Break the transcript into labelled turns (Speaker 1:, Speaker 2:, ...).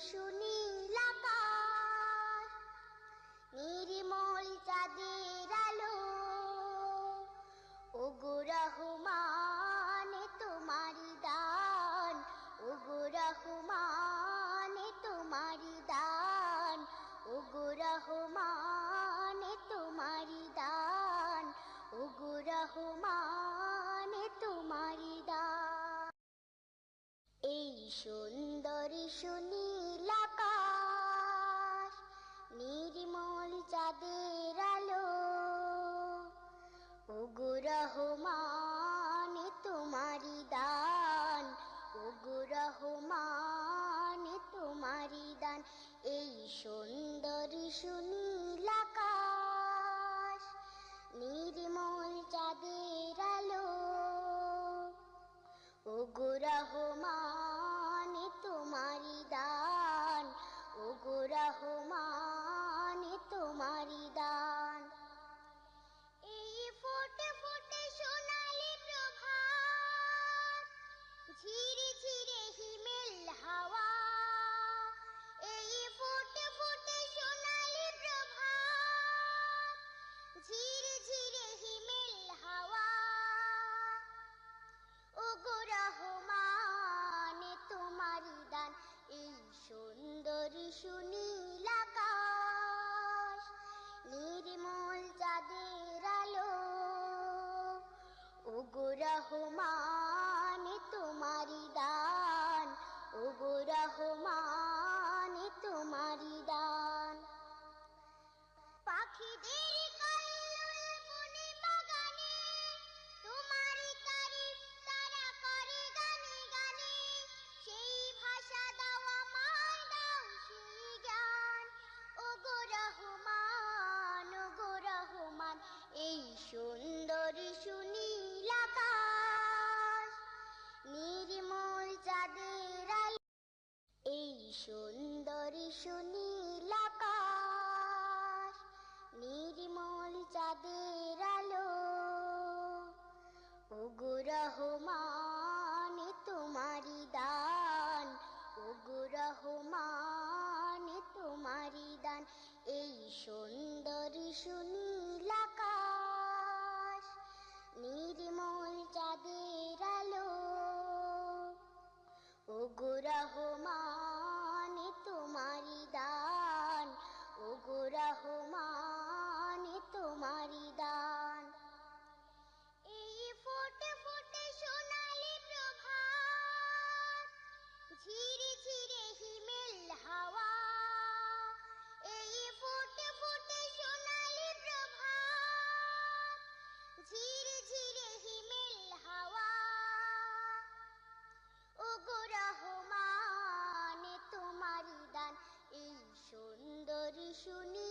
Speaker 1: শুনি চাঁদের আলো ওগো রহমান তোমারি দান ওগো রহমান তোমারি দান। এই সুন্দরী শুনি 不忙 সুন্দরী শুনি সুন্দর